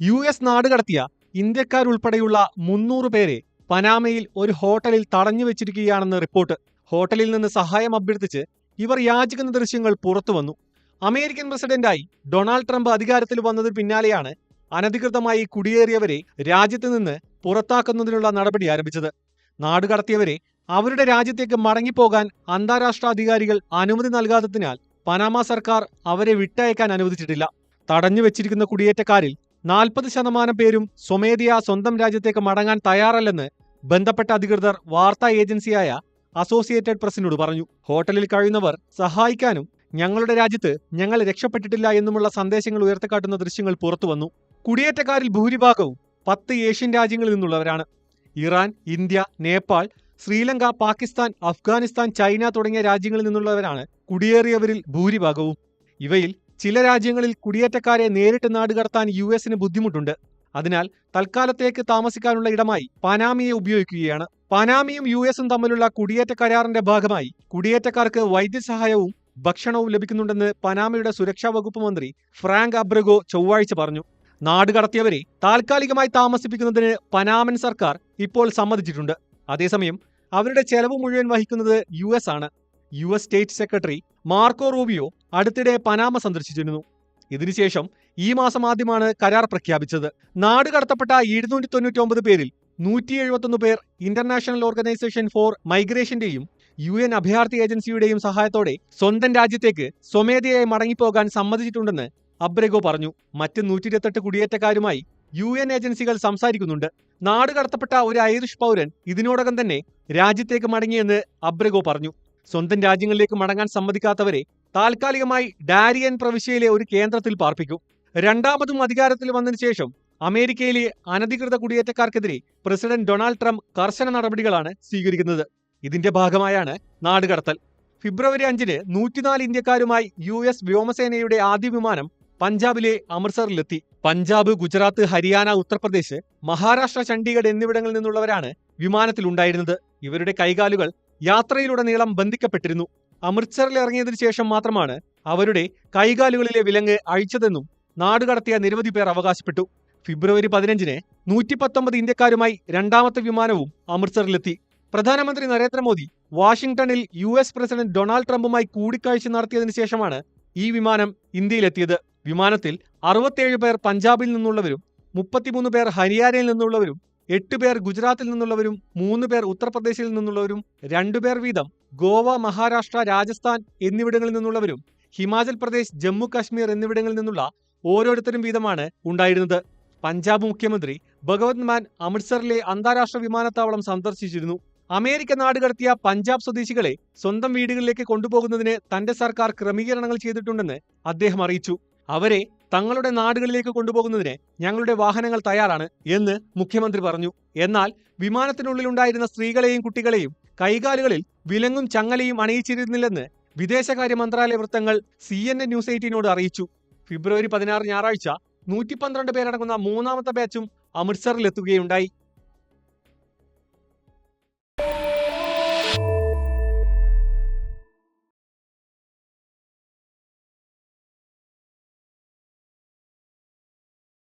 U S നാടുകടത്തിയ ഇന്ത്യക്കാരുൾപ്പെടെയുള്ള മുന്നൂറ് പേരെ പനാമയിൽ ഒരു ഹോട്ടലിൽ തടഞ്ഞു വെച്ചിരിക്കുകയാണെന്ന് റിപ്പോർട്ട്. ഹോട്ടലിൽ നിന്ന് സഹായം അഭ്യർത്ഥിച്ച് ഇവർ യാചിക്കുന്ന ദൃശ്യങ്ങൾ പുറത്തു വന്നു. അമേരിക്കൻ പ്രസിഡന്റായി ഡൊണാൾഡ് ട്രംപ് അധികാരത്തിൽ വന്നതിന് പിന്നാലെയാണ് അനധികൃതമായി കുടിയേറിയവരെ രാജ്യത്ത് നിന്ന് പുറത്താക്കുന്നതിനുള്ള നടപടി ആരംഭിച്ചത്. നാടുകടത്തിയവരെ അവരുടെ രാജ്യത്തേക്ക് മടങ്ങിപ്പോകാൻ അന്താരാഷ്ട്ര അധികാരികൾ അനുമതി നൽകാത്തതിനാൽ പനാമ സർക്കാർ അവരെ വിട്ടയക്കാൻ അനുവദിച്ചിട്ടില്ല. തടഞ്ഞു വെച്ചിരിക്കുന്ന കുടിയേറ്റക്കാരിൽ നാൽപ്പത് ശതമാനം പേരും സ്വമേധിയാ സ്വന്തം രാജ്യത്തേക്ക് മടങ്ങാൻ തയ്യാറല്ലെന്ന് ബന്ധപ്പെട്ട അധികൃതർ വാർത്താ ഏജൻസിയായ അസോസിയേറ്റഡ് പ്രസിനോട് പറഞ്ഞു. ഹോട്ടലിൽ കഴിയുന്നവർ സഹായിക്കാനും ഞങ്ങളുടെ രാജ്യത്ത് ഞങ്ങൾ രക്ഷപ്പെട്ടിട്ടില്ല എന്നുമുള്ള സന്ദേശങ്ങൾ ഉയർത്തിക്കാട്ടുന്ന ദൃശ്യങ്ങൾ പുറത്തുവന്നു. കുടിയേറ്റക്കാരിൽ ഭൂരിഭാഗവും പത്ത് ഏഷ്യൻ രാജ്യങ്ങളിൽ നിന്നുള്ളവരാണ്. Iran India Nepal Sri Lanka Pakistan Afghanistan China തുടങ്ങിയ രാജ്യങ്ങളിൽ നിന്നുള്ളവരാണ് കുടിയേറിയവരിൽ ഭൂരിഭാഗവും. ഇവയിൽ ചില രാജ്യങ്ങളിൽ കുടിയേറ്റക്കാരെ നേരിട്ട് നാടുകടത്താൻ യു എസിന് ബുദ്ധിമുട്ടുണ്ട്. അതിനാൽ തൽക്കാലത്തേക്ക് താമസിക്കാനുള്ള ഇടമായി പാനാമിയെ ഉപയോഗിക്കുകയാണ്. പാനാമിയും യു എസും തമ്മിലുള്ള കുടിയേറ്റ കരാറിന്റെ ഭാഗമായി കുടിയേറ്റക്കാർക്ക് വൈദ്യസഹായവും ഭക്ഷണവും ലഭിക്കുന്നുണ്ടെന്ന് പനാമയുടെ സുരക്ഷാ വകുപ്പ് മന്ത്രി ഫ്രാങ്ക് അബ്രഗോ ചൊവ്വാഴ്ച പറഞ്ഞു. നാടുകടത്തിയവരെ താൽക്കാലികമായി താമസിപ്പിക്കുന്നതിന് പനാമൻ സർക്കാർ ഇപ്പോൾ സമ്മതിച്ചിട്ടുണ്ട്. അതേസമയം അവരുടെ ചെലവ് മുഴുവൻ വഹിക്കുന്നത് യു ആണ്. U S state secretary Marco Rubio അടുത്തിടെ പനാമ സന്ദർശിച്ചിരുന്നു. ഇതിനുശേഷം ഈ മാസം ആദ്യമാണ് കരാർ പ്രഖ്യാപിച്ചത്. നാട് കടത്തപ്പെട്ട ഇരുന്നൂറ്റി തൊണ്ണൂറ്റി ഒമ്പത് പേരിൽ നൂറ്റി എഴുപത്തൊന്ന് പേർ ഇന്റർനാഷണൽ ഓർഗനൈസേഷൻ ഫോർ മൈഗ്രേഷന്റെയും യു എൻ അഭയാർത്ഥി ഏജൻസിയുടെയും സഹായത്തോടെ സ്വന്തം രാജ്യത്തേക്ക് സ്വമേധയായി മടങ്ങിപ്പോകാൻ സമ്മതിച്ചിട്ടുണ്ടെന്ന് അബ്രഗോ പറഞ്ഞു. മറ്റ് നൂറ്റി ഇരുപത്തെട്ട് കുടിയേറ്റക്കാരുമായി യു എൻ ഏജൻസികൾ സംസാരിക്കുന്നുണ്ട്. നാട് കടത്തപ്പെട്ട ഒരു ഐറിഷ് പൗരൻ ഇതിനോടകം തന്നെ രാജ്യത്തേക്ക് മടങ്ങിയെന്ന് അബ്രഗോ പറഞ്ഞു. സ്വന്തം രാജ്യങ്ങളിലേക്ക് മടങ്ങാൻ സമ്മതിക്കാത്തവരെ താൽക്കാലികമായി ഡാരിയൻ പ്രവിശ്യയിലെ ഒരു കേന്ദ്രത്തിൽ പാർപ്പിക്കും. രണ്ടാമതും അധികാരത്തിൽ വന്നതിനു ശേഷം അമേരിക്കയിലെ അനധികൃത കുടിയേറ്റക്കാർക്കെതിരെ പ്രസിഡന്റ് ഡൊണാൾഡ് ട്രംപ് കർശന നടപടികളാണ് സ്വീകരിക്കുന്നത്. ഇതിന്റെ ഭാഗമായാണ് നാടുകടത്തൽ. ഫെബ്രുവരി അഞ്ചിന് നൂറ്റിനാല് ഇന്ത്യക്കാരുമായി യു എസ് വ്യോമസേനയുടെ ആദ്യ വിമാനം പഞ്ചാബിലെ അമൃത്സറിലെത്തി. പഞ്ചാബ് ഗുജറാത്ത് ഹരിയാന ഉത്തർപ്രദേശ് മഹാരാഷ്ട്ര ചണ്ഡീഗഡ് എന്നിവിടങ്ങളിൽ നിന്നുള്ളവരാണ് വിമാനത്തിലുണ്ടായിരുന്നത്. ഇവരുടെ കൈകാലുകൾ യാത്രയിലുടനീളം ബന്ധിക്കപ്പെട്ടിരുന്നു. അമൃത്സറിൽ ഇറങ്ങിയതിനു ശേഷം മാത്രമാണ് അവരുടെ കൈകാലുകളിലെ വിലങ്ങ് അഴിച്ചതെന്നും നാടുകടത്തിയ നിരവധി പേർ അവകാശപ്പെട്ടു. ഫെബ്രുവരി പതിനഞ്ചിന് നൂറ്റി പത്തൊമ്പത് ഇന്ത്യക്കാരുമായി രണ്ടാമത്തെ വിമാനവും അമൃത്സറിലെത്തി. പ്രധാനമന്ത്രി നരേന്ദ്രമോദി വാഷിംഗ്ടണിൽ യു എസ് പ്രസിഡന്റ് ഡൊണാൾഡ് ട്രംപുമായി കൂടിക്കാഴ്ച നടത്തിയതിനു ശേഷമാണ് ഈ വിമാനം ഇന്ത്യയിലെത്തിയത്. വിമാനത്തിൽ അറുപത്തിയേഴ് പേർ പഞ്ചാബിൽ നിന്നുള്ളവരും മുപ്പത്തിമൂന്ന് പേർ ഹരിയാനയിൽ നിന്നുള്ളവരും എട്ട് പേർ ഗുജറാത്തിൽ നിന്നുള്ളവരും മൂന്ന് പേർ ഉത്തർപ്രദേശിൽ നിന്നുള്ളവരും രണ്ടുപേർ വീതം ഗോവ മഹാരാഷ്ട്ര രാജസ്ഥാൻ എന്നിവിടങ്ങളിൽ നിന്നുള്ളവരും ഹിമാചൽ പ്രദേശ് ജമ്മു കാശ്മീർ എന്നിവിടങ്ങളിൽ നിന്നുള്ള ഓരോരുത്തരും വീതമാണ് ഉണ്ടായിരുന്നത്. പഞ്ചാബ് മുഖ്യമന്ത്രി ഭഗവത് മാൻ അമൃത്സറിലെ അന്താരാഷ്ട്ര വിമാനത്താവളം സന്ദർശിച്ചിരുന്നു. അമേരിക്ക നാടുകടത്തിയ പഞ്ചാബ് സ്വദേശികളെ സ്വന്തം വീടുകളിലേക്ക് കൊണ്ടുപോകുന്നതിന് തന്റെ സർക്കാർ ക്രമീകരണങ്ങൾ ചെയ്തിട്ടുണ്ടെന്ന് അദ്ദേഹം അറിയിച്ചു. അവരെ തങ്ങളുടെ നാടുകളിലേക്ക് കൊണ്ടുപോകുന്നതിന് ഞങ്ങളുടെ വാഹനങ്ങൾ തയ്യാറാണ് എന്ന് മുഖ്യമന്ത്രി പറഞ്ഞു. എന്നാൽ വിമാനത്തിനുള്ളിലുണ്ടായിരുന്ന സ്ത്രീകളെയും കുട്ടികളെയും കൈകാലുകളിൽ വിലങ്ങും ചങ്ങലയും അണിയിച്ചിരുന്നില്ലെന്ന് വിദേശകാര്യ മന്ത്രാലയ വൃത്തങ്ങൾ സി എൻ എൻ ന്യൂസ് എയ്റ്റീനോട് അറിയിച്ചു. ഫെബ്രുവരി പതിനാറ് ഞായറാഴ്ച നൂറ്റി പന്ത്രണ്ട് പേരടങ്ങുന്ന മൂന്നാമത്തെ ബാച്ചും അമൃത്സറിലെത്തുകയുണ്ടായി